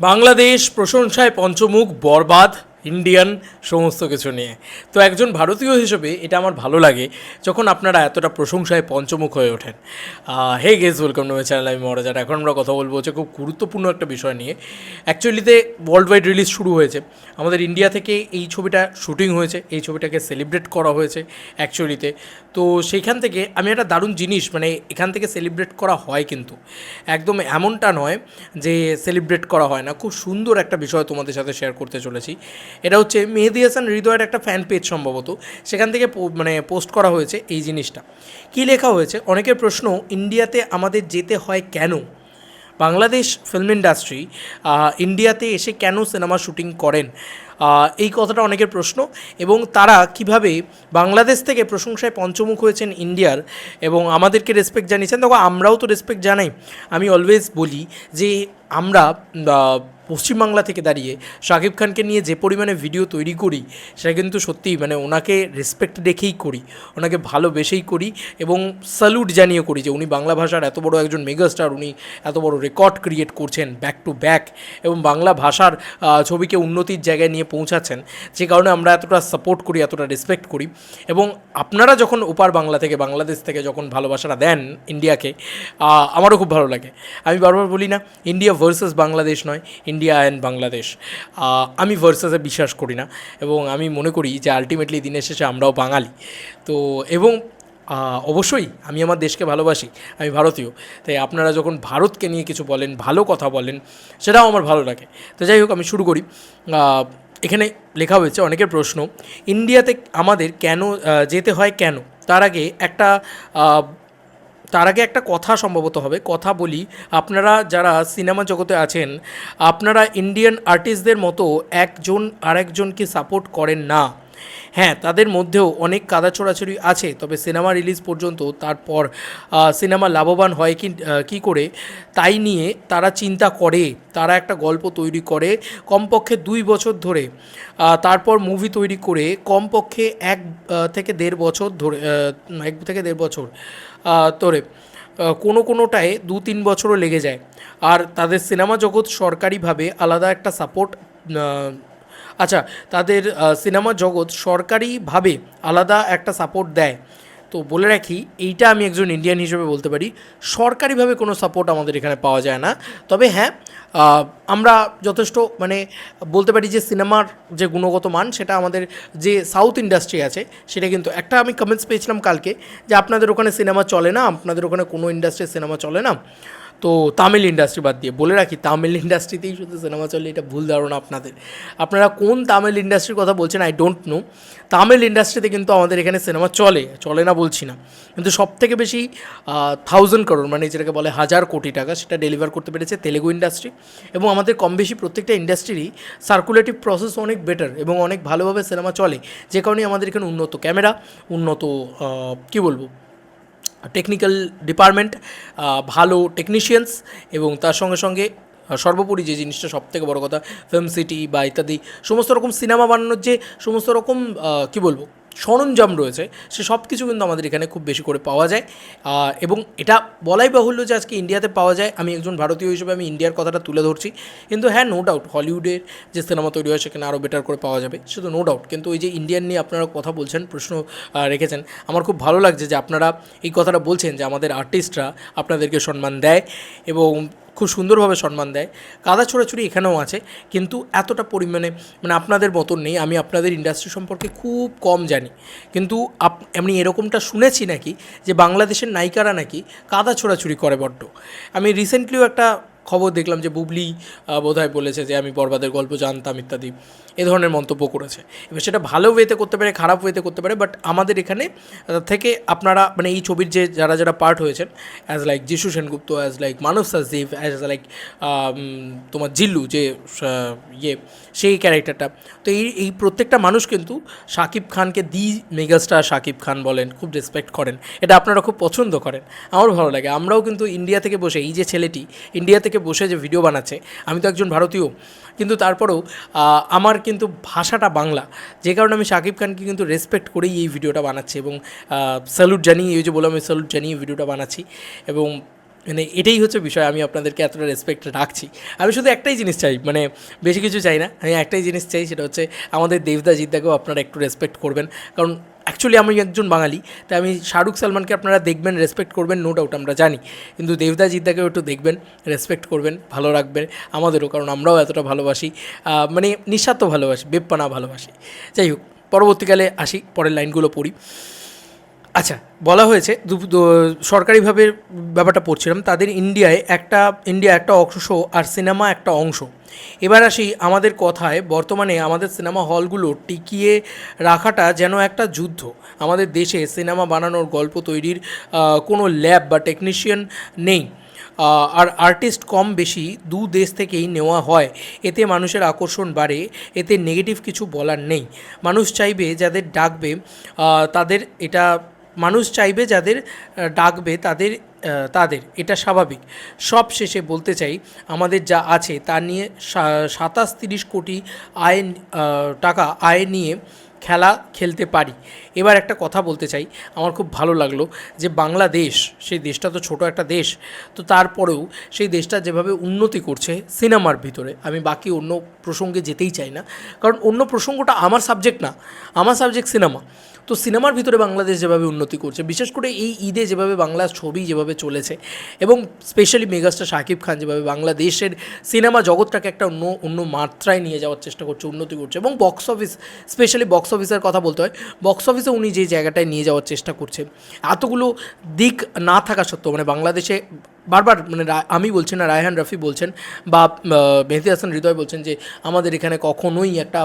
বাংলাদেশ প্রশংসায় পঞ্চমুখ বরবাদ। ইন্ডিয়ান সমস্ত কিছু নিয়ে। তো একজন ভারতীয় হিসেবে এটা আমার ভালো লাগে যখন আপনারা এতটা প্রশংসায় পঞ্চমুখ হয়ে ওঠেন। Hey guys welcome to my channel আমি মহারাজার এখন আমরা কথা বলব হচ্ছে খুব গুরুত্বপূর্ণ একটা বিষয় নিয়ে। অ্যাকচুয়ালিতে ওয়ার্ল্ড ওয়াইড রিলিজ শুরু হয়েছে। আমাদের ইন্ডিয়া থেকে এই ছবিটা শুটিং হয়েছে, এই ছবিটাকে সেলিব্রেট করা হয়েছে অ্যাকচুয়ালিতে তো। সেইখান থেকে আমি একটা দারুণ জিনিস মানে এখান থেকে সেলিব্রেট করা হয় কিন্তু। একদম এমনটা নয় যে সেলিব্রেট করা হয় না। খুব সুন্দর একটা বিষয় তোমাদের সাথে শেয়ার করতে চলেছি। এটা হচ্ছে মেহেদি হাসান হৃদয়ের একটা ফ্যান পেজ সম্ভবত। সেখান থেকে মানে পোস্ট করা হয়েছে এই জিনিসটা। কী লেখা হয়েছে? অনেকের প্রশ্ন, ইন্ডিয়াতে আমাদের যেতে হয় কেন? বাংলাদেশ ফিল্ম ইন্ডাস্ট্রি ইন্ডিয়াতে এসে কেন সিনেমা শুটিং করেন? এই কথাটা অনেকের প্রশ্ন এবং তারা কীভাবে বাংলাদেশ থেকে প্রশংসায় পঞ্চমুখ হয়েছেন ইন্ডিয়ার এবং আমাদেরকে রেসপেক্ট জানিয়েছেন। দেখো, আমরাও তো রেসপেক্ট জানাই। আমি অলওয়েজ বলি যে আমরা পশ্চিমবাংলা থেকে দাঁড়িয়ে শাকিব খানকে নিয়ে যে পরিমাণে ভিডিও তৈরি করি, সেটা কিন্তু সত্যিই মানে ওনাকে রেসপেক্ট রেখেই করি, ওনাকে ভালোবেসেই করি এবং স্যালুট জানিয়ে করি যে উনি বাংলা ভাষার এত বড় একজন মেগাস্টার উনি এত বড় রেকর্ড ক্রিয়েট করছেন ব্যাক টু ব্যাক এবং বাংলা ভাষার ছবিকে উন্নতির জায়গায় নিয়ে পৌঁছাচ্ছেন, যে কারণে আমরা এতটা সাপোর্ট করি, এতটা রেসপেক্ট করি এবং আপনারা যখন ওপার বাংলা থেকে, বাংলাদেশ থেকে যখন ভালোবাসাটা দেন ইন্ডিয়াকে আমারও খুব ভালো লাগে। আমি বারবার বলি না ইন্ডিয়া ভার্সেস বাংলাদেশ নয় ইন্ডিয়া অ্যান্ড বাংলাদেশ। আমি ভার্সেসে বিশ্বাস করি না এবং আমি মনে করি যে আলটিমেটলি দিনের শেষে আমরাও বাঙালি। তো এবং অবশ্যই আমি আমার দেশকে ভালোবাসি, আমি ভারতীয়। তাই আপনারা যখন ভারতকে নিয়ে কিছু বলেন, ভালো কথা বলেন, সেটাও আমার ভালো লাগে। তো যাই হোক, আমি শুরু করি। এখানে লেখা হয়েছে অনেকের প্রশ্ন, ইন্ডিয়াতে আমাদের কেন যেতে হয় কেন? তার আগে একটা তার আগে একটা কথা সম্ভবত হবে, কথা বলি। আপনারা যারা সিনেমা জগতে আছেন, আপনারা ইন্ডিয়ান আর্টিস্টদের মতো একজন আরেকজনকে সাপোর্ট করেন না। হ্যাঁ তাদের মধ্যেও অনেক কাদা ছোড়াছড়ি আছে, তবে সিনেমা রিলিজ পর্যন্ত তারপর সিনেমা লাভবান হয় কি কী করে? তাই নিয়ে তারা চিন্তা করে, তারা একটা গল্প তৈরি করে, কমপক্ষে দুই বছর ধরে তারপর মুভি তৈরি করে, কমপক্ষে এক থেকে দেড় বছর ধরে এক থেকে দেড় বছর ধরে কোনো কোনোটায় দু তিন বছরও লেগে যায়। আর তাদের সিনেমা জগৎ সরকারিভাবে আলাদা একটা সাপোর্ট আচ্ছা তাদের সিনেমা জগৎ সরকারিভাবে আলাদা একটা সাপোর্ট দেয়। তো বলে রাখি, এইটা আমি একজন ইন্ডিয়ান হিসেবে বলতে পারি, সরকারিভাবে কোনো সাপোর্ট আমাদের এখানে পাওয়া যায় না। তবে হ্যাঁ আমরা যথেষ্ট মানে বলতে পারি যে সিনেমার যে গুণগত মান, সেটা আমাদের যে সাউথ ইন্ডাস্ট্রি আছে, সেটা কিন্তু, একটা আমি কমেন্টস পেয়েছিলাম কালকে, যে আপনাদের ওখানে সিনেমা চলে না, আপনাদের ওখানে কোনো ইন্ডাস্ট্রির সিনেমা চলে না। তো তামিল ইন্ডাস্ট্রি বাদ দিয়ে, বলে রাখি, তামিল ইন্ডাস্ট্রিতেই শুধু সিনেমা চলে, এটা ভুল ধারণা আপনাদের। আপনারা কোন তামিল ইন্ডাস্ট্রির কথা বলছেন আই ডোন্ট নো তামিল ইন্ডাস্ট্রিতে কিন্তু আমাদের এখানে সিনেমা চলে চলে না বলছি না। কিন্তু সব থেকে বেশি থাউজেন্ড করোড় মানে যেটাকে বলে হাজার কোটি টাকা, সেটা ডেলিভার করতে পেরেছে তেলেগু ইন্ডাস্ট্রি এবং আমাদের কম বেশি প্রত্যেকটা ইন্ডাস্ট্রিরই সার্কুলেটিভ প্রসেস অনেক বেটার এবং অনেক ভালোভাবে সিনেমা চলে। যে কারণে আমাদের এখানে উন্নত ক্যামেরা উন্নত কী বলব? টেকনিক্যাল ডিপার্টমেন্ট ভালো টেকনিশিয়ানস এবং তার সঙ্গে সঙ্গে সর্বোপরি যে জিনিসটা সবথেকে বড় কথা ফিল্ম সিটি বা ইত্যাদি, সমস্ত রকম সিনেমা বানানোর যে সমস্ত রকম কি বলব সরঞ্জাম রয়েছে, সে সব কিছু কিন্তু আমাদের এখানে খুব বেশি করে পাওয়া যায়। এবং এটা বলাই বাহুল্য যে আজকে ইন্ডিয়াতে পাওয়া যায়, আমি একজন ভারতীয় হিসেবে আমি ইন্ডিয়ার কথাটা তুলে ধরছি। কিন্তু হ্যাঁ নো ডাউট হলিউডের যে সিনেমা তৈরি হয়, সেখানে আরও বেটার করে পাওয়া যাবে। শুধু নো ডাউট কিন্তু ওই যে ইন্ডিয়ান নিয়ে আপনারা কথা বলছেন, প্রশ্ন রেখেছেন, আমার খুব ভালো লাগছে যে আপনারা এই কথাটা বলছেন যে আমাদের আর্টিস্টরা আপনাদেরকে সম্মান দেয় এবং খুব সুন্দরভাবে সম্মান দেয়। কাদা ছোড়াছুড়ি এখানেও আছে, কিন্তু এতটা পরিমাণে মানে আপনাদের মতন নেই, আমি আপনাদের ইন্ডাস্ট্রি সম্পর্কে খুব কম জানি। কিন্তু আপ এমনি এরকমটা শুনেছি নাকি যে বাংলাদেশের নায়িকারা নাকি কাদা ছোড়াছুড়ি করে বড্ড। আমি রিসেন্টলিও একটা খবর দেখলাম যে বুবলি বোধহয় বলেছে যে আমি বরবাদের গল্প জানতাম ইত্যাদি, এ ধরনের মন্তব্য করেছে। এবার সেটা ভালো ওয়েতে করতে পারে, খারাপ ওয়েতে করতে পারে বাট আমাদের এখানে থেকে আপনারা মানে এই ছবির যে যারা যারা পার্ট হয়েছেন as like Jisshu Sengupta as like Manab Sajdeep as like তোমার জিল্লু যে ইয়ে সেই ক্যারেক্টারটা তো এই এই প্রত্যেকটা মানুষ কিন্তু শাকিব খানকে দি মেগাস্টার শাকিব খান বলেন, খুব রেসপেক্ট করেন। এটা আপনারা খুব পছন্দ করেন। আমার ভালো লাগে। আমরাও কিন্তু ইন্ডিয়া থেকে বসে, এই যে ছেলেটি ইন্ডিয়া থেকে বসে যে ভিডিও বানাচ্ছে, আমি তো একজন ভারতীয়, কিন্তু তারপরেও আমার কিন্তু ভাষাটা বাংলা। যে কারণে আমি শাকিব খানকে কিন্তু রেসপেক্ট করেই এই ভিডিওটা বানাচ্ছি এবং স্যালুট জানিয়ে, এই যে বললাম আমি স্যালুট জানিয়ে ভিডিওটা বানাচ্ছি এবং মানে এটাই হচ্ছে বিষয়, আমি আপনাদেরকে এতটা রেসপেক্ট রাখছি। আমি শুধু একটাই জিনিস চাই মানে বেশি কিছু চাই না, আমি একটাই জিনিস চাই, সেটা হচ্ছে আমাদের দেবদা জিদ্দাকেও আপনারা একটু রেসপেক্ট করবেন। কারণ অ্যাকচুয়ালি আমি একজন বাঙালি, তাই আমি শাহরুখ সালমানকে আপনারা দেখবেন রেসপেক্ট করবেন নো ডাউট আমরা জানি। কিন্তু দেবদা জিদ্দাকেও একটু দেখবেন রেসপেক্ট করবেন, ভালো রাখবেন, আমাদেরও, কারণ আমরাও এতটা ভালোবাসি। মানে নিঃস্বার্থ ভালোবাসি বেপ্পানা ভালোবাসি। যাই হোক, পরবর্তীকালে আসি, পরের লাইনগুলো পড়ি। আচ্ছা বলা হয়েছে সরকারিভাবে ব্যাপারটা পড়ছিলাম, তাদের ইন্ডিয়ায় একটা, ইন্ডিয়া একটা অংশ আর সিনেমা একটা অংশ। এবার আসি আমাদের কথায়। বর্তমানে আমাদের সিনেমা হলগুলো টিকিয়ে রাখাটা যেন একটা যুদ্ধ। আমাদের দেশে সিনেমা বানানোর গল্প তৈরির কোনো ল্যাব বা টেকনিশিয়ান নেই। আর আর্টিস্ট কম বেশি দু দেশ থেকেই নেওয়া হয়। এতে মানুষের আকর্ষণ বাড়ে, এতে নেগেটিভ কিছু বলার নেই। মানুষ চাইবে যাদের ডাকবে তাদের এটা মানুষ চাইবে যাদের ডাকবে তাদের তাদের। এটা স্বাভাবিক। সব শেষে বলতে চাই, আমাদের যা আছে তা নিয়ে সাতাশ তিরিশ কোটি আয় টাকা আয় নিয়ে খেলা খেলতে পারি। এবার একটা কথা বলতে চাই। আমার খুব ভালো লাগল যে বাংলাদেশ, সেই দেশটা তো ছোট একটা দেশ, তো তারপরেও সেই দেশটা যেভাবে উন্নতি করছে সিনেমার ভিতরে, আমি বাকি অন্য প্রসঙ্গে যেতেই চাই না। কারণ অন্য প্রসঙ্গটা আমার সাবজেক্ট না, আমার সাবজেক্ট সিনেমা। তো সিনেমার ভিতরে বাংলাদেশ যেভাবে উন্নতি করছে, বিশেষ করে এই ঈদে যেভাবে বাংলা ছবি যেভাবে চলেছে, এবং স্পেশালি মেগাস্টার শাকিব খান যেভাবে বাংলাদেশের সিনেমা জগৎটাকে একটা অন্য অন্য মাত্রায় নিয়ে যাওয়ার চেষ্টা করছে, উন্নতি করছে, এবং বক্স অফিস স্পেশালি বক্স অফিসের কথা বলতে হয় বক্স অফিসে উনি যে জায়গাটায় নিয়ে যাওয়ার চেষ্টা করছে এতগুলো দিক না থাকা সত্ত্বেও মানে বাংলাদেশে বারবার মানে আমি বলছি না, রায়হান রফি বলছেন বা মেহেদি হাসান হৃদয় বলছেন যে, আমাদের এখানে কখনোই একটা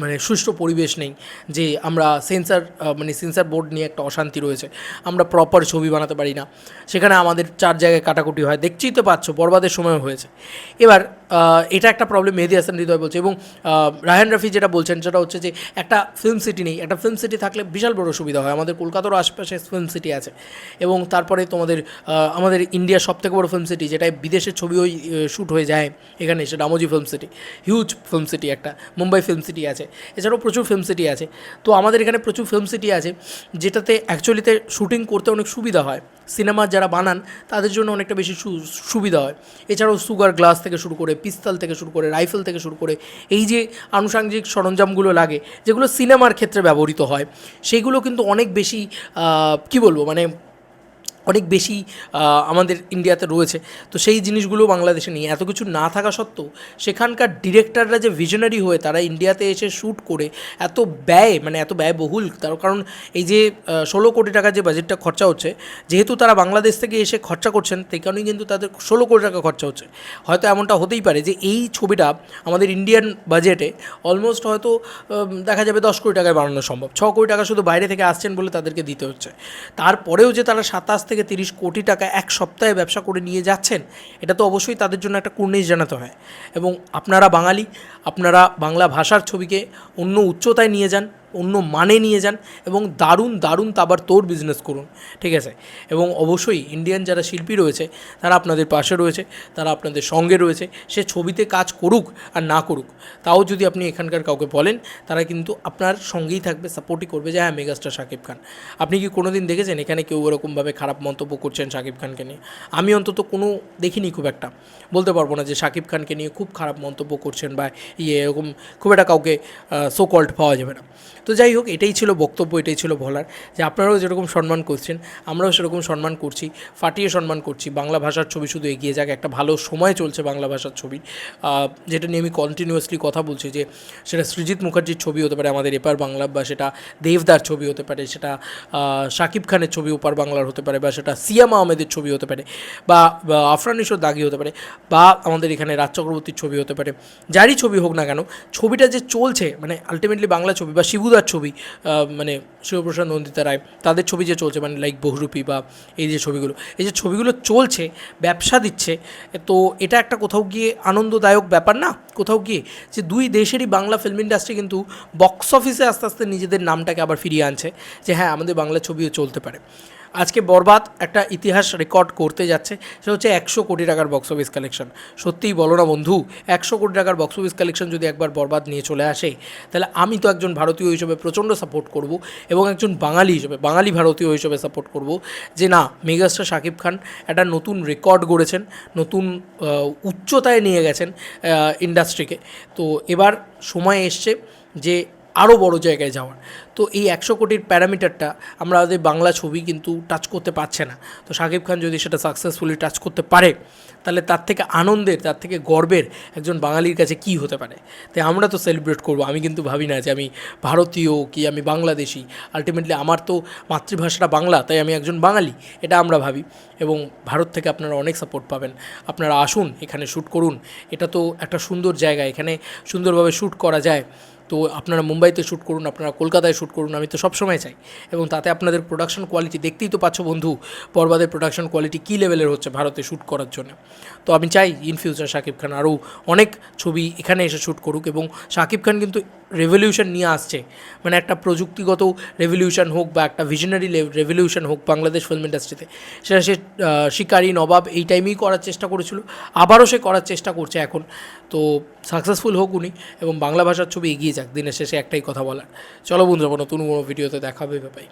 মানে সুষ্ঠু পরিবেশ নেই যে আমরা সেন্সার মানে সেন্সার বোর্ড নিয়ে একটা অশান্তি রয়েছে। আমরা প্রপার ছবি বানাতে পারি না। সেখানে আমাদের চার জায়গায় কাটাকুটি হয়। দেখছেই তো পাচ্ছ, বরবাদের সময় হয়েছে। এবার এটা একটা প্রবলেম মেহেদি হাসান হৃদয় বলছে এবং রায়হান রফি যেটা বলছেন সেটা হচ্ছে যে একটা ফিল্ম সিটি নেই। একটা ফিল্ম সিটি থাকলে বিশাল বড় সুবিধা হয়। আমাদের কলকাতারও আশপাশে ফিল্ম সিটি আছে। এবং তারপরে তোমাদের আমাদের ইন্ডিয়ার সব থেকে বড় ফিল্ম সিটি যেটা বিদেশের ছবি ওই শ্যুট হয়ে যায় এখানে সেটা Ramoji film city huge film city একটা। মুম্বাই ফিল্ম সিটি আছে। এছাড়াও প্রচুর ফিল্ম সিটি আছে। তো আমাদের এখানে প্রচুর ফিল্ম সিটি আছে যেটাতে অ্যাকচুয়ালিতে শুটিং করতে অনেক সুবিধা হয়। সিনেমা যারা বানান, তাদের জন্য অনেকটা বেশি সুবিধা হয়। এছাড়াও সুগার গ্লাস থেকে শুরু করে পিস্তল থেকে শুরু করে, রাইফেল থেকে শুরু করে, এই যে আনুষাঙ্গিক সরঞ্জামগুলো লাগে, যেগুলো সিনেমার ক্ষেত্রে ব্যবহৃত হয়, সেগুলো কিন্তু অনেক বেশি কি বলব মানে অনেক বেশি আমাদের ইন্ডিয়াতে রয়েছে। তো সেই জিনিসগুলো বাংলাদেশে নেই। এত কিছু না থাকা সত্ত্বেও সেখানকার ডিরেক্টররা যে ভিশনারি হয়ে তারা ইন্ডিয়াতে এসে শ্যুট করে এত ব্যয় মানে এত ব্যয়বহুল। তার কারণ এই যে ষোলো কোটি টাকা যে বাজেটটা খরচা হচ্ছে, যেহেতু তারা বাংলাদেশ থেকে এসে খরচা করছেন, সেই কারণেই কিন্তু তাদের ষোলো কোটি টাকা খরচা হচ্ছে। হয়তো এমনটা হতেই পারে যে এই ছবিটা আমাদের ইন্ডিয়ান বাজেটে অলমোস্ট হয়তো দেখা যাবে দশ কোটি টাকায় বানানো সম্ভব। ছ কোটি টাকা শুধু বাইরে থেকে আসছেন বলে তাদেরকে দিতে হচ্ছে। তারপরেও যে তারা সাতাশ থেকে তিরিশ কোটি টাকা এক সপ্তাহে ব্যবসা করে নিয়ে যাচ্ছেন, এটা তো অবশ্যই তাদের জন্য একটা কুর্নিশ জানাতে হয়। এবং আপনারা বাঙালি, আপনারা বাংলা ভাষার ছবিকে অন্য উচ্চতায় নিয়ে যান অন্য মানে নিয়ে যান এবং দারুণ দারুণ তাবার তোর বিজনেস করুন, ঠিক আছে? এবং অবশ্যই ইন্ডিয়ান যারা শিল্পী রয়েছে, তারা আপনাদের পাশে রয়েছে, তারা আপনাদের সঙ্গে রয়েছে, সে ছবিতে কাজ করুক আর না করুক, তাও যদি আপনি এখানকার কাউকে বলেন, তারা কিন্তু আপনার সঙ্গেই থাকবে সাপোর্টই করবে যে হ্যাঁ মেগাস্টার শাকিব খান। আপনি কি কোনো দিন দেখেছেন এখানে কেউ এরকমভাবে খারাপ মন্তব্য করছেন শাকিব খানকে নিয়ে? আমি অন্তত কোনো দেখিনি খুব একটা। বলতে পারব না যে শাকিব খানকে নিয়ে খুব খারাপ মন্তব্য করছেন বা ইয়ে এরকম খুব একটা কাউকে সো কল্ড পাওয়া যাবে না। তো যাই হোক, এটাই ছিল বক্তব্য, এটাই ছিল বলার। যে আপনারাও যেরকম সম্মান করছেন, আমরাও সেরকম সম্মান করছি, ফাটিয়ে সম্মান করছি। বাংলা ভাষার ছবি শুধু এগিয়ে যাক, একটা ভালো সময় চলছে বাংলা ভাষার ছবি। যেটা নিয়ে আমি কন্টিনিউয়াসলি কথা বলছি যে, সেটা সৃজিৎ মুখার্জির ছবি হতে পারে, আমাদের এপার বাংলা বা সেটা দেবদার ছবি হতে পারে, সেটা শাকিব খানের ছবি ওপার বাংলার হতে পারে, বা সেটা সিয়াম আহমেদের ছবি হতে পারে, বা আফরানিশোর দাগি হতে পারে, বা আমাদের এখানে রাজ চক্রবর্তীর ছবি হতে পারে। যারই ছবি হোক না কেন, ছবিটা যে চলছে মানে আলটিমেটলি বাংলা ছবি বা শিবুদার ছবি মানে শিবপ্রসাদ নন্দিতা রায়, তাদের ছবি যে চলছে মানে লাইক বহুরূপী বা এই যে ছবিগুলো, এই যে ছবিগুলো চলছে, ব্যবসা দিচ্ছে, তো এটা একটা কোথাও গিয়ে আনন্দদায়ক ব্যাপার না? কোথাও গিয়ে যে দুই দেশেরই বাংলা ফিল্ম ইন্ডাস্ট্রি কিন্তু বক্স অফিসে আস্তে আস্তে নিজেদের নামটাকে আবার ফিরিয়ে আনছে, যে হ্যাঁ আমাদের বাংলা ছবিও চলতে পারে। আজকে বরবাদ একটা ইতিহাস রেকর্ড করতে যাচ্ছে, সেটা হচ্ছে একশো কোটি টাকার বক্স অফিস কালেকশন সত্যিই বলো না বন্ধু, একশো কোটি টাকার বক্স অফিস কালেকশন যদি একবার বরবাদ নিয়ে চলে আসে, তাহলে আমি তো একজন ভারতীয় হিসেবে প্রচণ্ড সাপোর্ট করব এবং একজন বাঙালি হিসেবে, বাঙালি ভারতীয় হিসেবে সাপোর্ট করব যে না, মেগাস্টার শাকিব খান একটা নতুন রেকর্ড গড়েছেন, নতুন উচ্চতায় নিয়ে গেছেন ইন্ডাস্ট্রিকে তো এবার সময় এসছে যে আরও বড় জায়গায় যাওয়ার। তো এই একশো কোটির প্যারামিটারটা আমরা আমাদের বাংলা ছবি কিন্তু টাচ করতে পারছে না। তো শাকিব খান যদি সেটা সাকসেসফুলি টাচ করতে পারে, তাহলে তার থেকে আনন্দের, তার থেকে গর্বের একজন বাঙালির কাছে কি হতে পারে? তাই আমরা তো সেলিব্রেট করব। আমি কিন্তু ভাবি না যে আমি ভারতীয় কি আমি বাংলাদেশি। আলটিমেটলি আমার তো মাতৃভাষাটা বাংলা, তাই আমি একজন বাঙালি, এটা আমরা ভাবি। এবং ভারত থেকে আপনারা অনেক সাপোর্ট পাবেন। আপনারা আসুন, এখানে শ্যুট করুন। এটা তো একটা সুন্দর জায়গা। এখানে সুন্দরভাবে শ্যুট করা যায়। তো আপনারা মুম্বাইতে শ্যুট করুন, আপনারা কলকাতায় শ্যুট করুন, আমি তো সবসময় চাই। এবং তাতে আপনাদের প্রোডাকশন কোয়ালিটি দেখতেই তো পাচ্ছ বন্ধু, পর্বাদের প্রোডাকশন কোয়ালিটি কী লেভেলের হচ্ছে ভারতে শ্যুট করার জন্য। তো আমি চাই ইন ফিউচার শাকিব খান আরও অনেক ছবি এখানে এসে শ্যুট করুক এবং শাকিব খান কিন্তু রেভলিউশন নিয়ে আসছে। মানে একটা প্রযুক্তিগত রেভলিউশন হোক বা একটা ভিশনারি রেভলিউশন হোক বাংলাদেশ ফিল্ম ইন্ডাস্ট্রিতে সেটা সে শিকারী নবাব এই টাইমেই করার চেষ্টা করেছিল, আবারও সে করার চেষ্টা করছে এখন। তো সাকসেসফুল হোক উনি এবং বাংলা ভাষার ছবি এগিয়ে যাক, দিনের শেষে একটাই কথা বলার। চলো বন্ধুরা নতুন কোনো ভিডিওতে দেখাবে ভাই